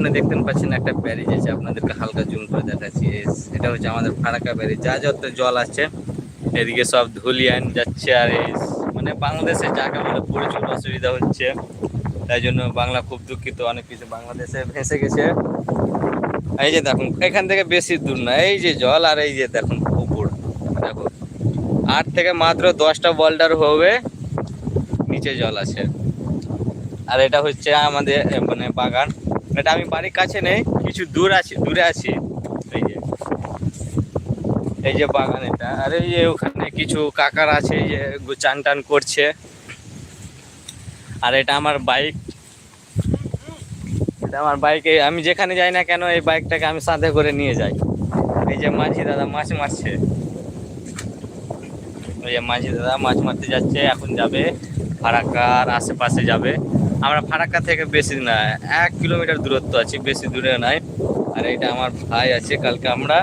আপনি দেখতে পাচ্ছেন একটা ব্যারিজ আছে, আপনাদেরকে হালকা জুম করে দেখাচ্ছি। এটা হচ্ছে আমাদের ফারাক্কা ব্যারিজ, যা যত জল আছে এদিকে সব ধুলিয়ান যাচ্ছে আর মানে বাংলাদেশে জায়গা বলে প্রচুর অসুবিধা হচ্ছে, তাই জন্য বাংলা খুব দুঃখিত, অনেক কিছু বাংলাদেশে ভেসে গেছে। এই যে দেখুন, এখান থেকে বেশি দূর না, এই যে জল আর এই যে দেখুন পুকুর দেখো। আট থেকে মাত্র দশটা বল্ডার হবে, নিচে জল আছে। আর এটা হচ্ছে আমাদের মানে বাগান। এটা আমি বাড়ির কাছে নেই, কিছু দূর আছি, দূরে আছি। এই যে এই যে বাগান এটা। আর এই যে ওখানে কিছু কাকার আছে যে চান টান করছে। আর এটা আমার বাইক। এটা আমার বাইকে আমি যেখানে যাই না কেন, এই বাইকটাকে আমি সাথে করে নিয়ে যাই। এই যে মাঝি দাদা মাছ মারছে। ওই যে মাঝি দাদা মাছ মারতে যাচ্ছে, এখন যাবে। ফারাক্কার আশেপাশে যাবে। আমরা ফারাক্কা থেকে বেশি না এক কিলোমিটার দূরত্ব আছি, বেশি দূরে নাই। আর এটা আমার ভাই আছে, কালকে আমরা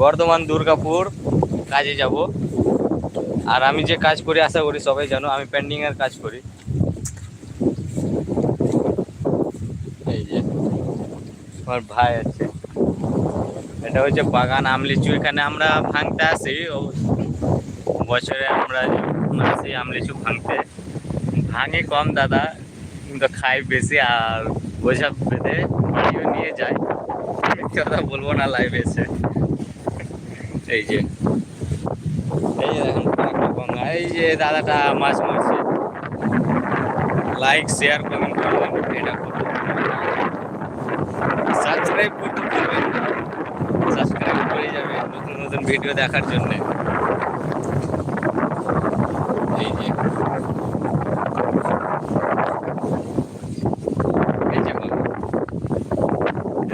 বর্ধমান, দুর্গাপুর কাজে যাব। আর আমি যে কাজ করি, আশা করি সবাই জানো, আমি পেন্ডিং এর কাজ করি। এই যে, আমার ভাই আছে। এটা হচ্ছে বাগান আমলিচু, এখানে আমরা ভাঙতে আসি। বছরে আমরা আসি আমলিচু ভাঙতে। ভাঙে কম, দাদা। কিন্তু খাই বেশি আর বোঝা বেঁধে বাড়িও নিয়ে যায়। কথা বলব না লাইভ এসে। এই যে। এই দেখুন এই যে দাদাটা মাছ মারছে। লাইক শেয়ার কমেন্ট করবেন এটা সাবস্ক্রাইব করতে ভুলবেন সাবস্ক্রাইব করে যাবে নতুন নতুন ভিডিও দেখার জন্য। এই যে এই যে বাগান।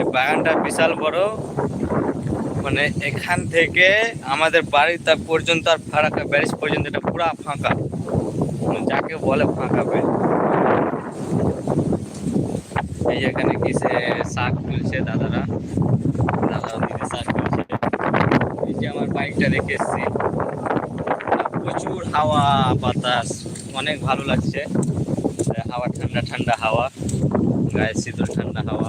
এই বাগানটা বিশাল বড়। মানে এখান থেকে আমাদের বাড়ি তা পর্যন্ত আর ফাঁকা ব্যারিজ পর্যন্ত এটা পুরো ফাঁকা। মানে যাকে বলে ফাঁকা ব্যারিজ এই এখানে কিসে শাক তুলছে দাদারা। দাদা দিদি শাক তুলছে। এই যে আমার বাইকটা রেখে এসছি। প্রচুর হাওয়া, বাতাস, অনেক ভালো লাগছে। হাওয়া ঠান্ডা ঠান্ডা হাওয়া। গায়ে শীতল ঠান্ডা হাওয়া।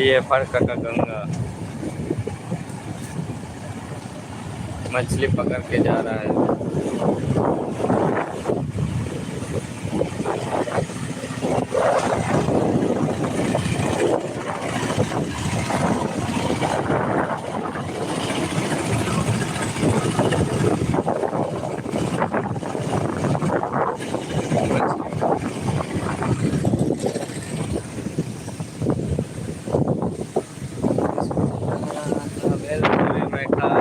ये फ़र्क का गंगा। मछली पकड़ के जा रहा है। right.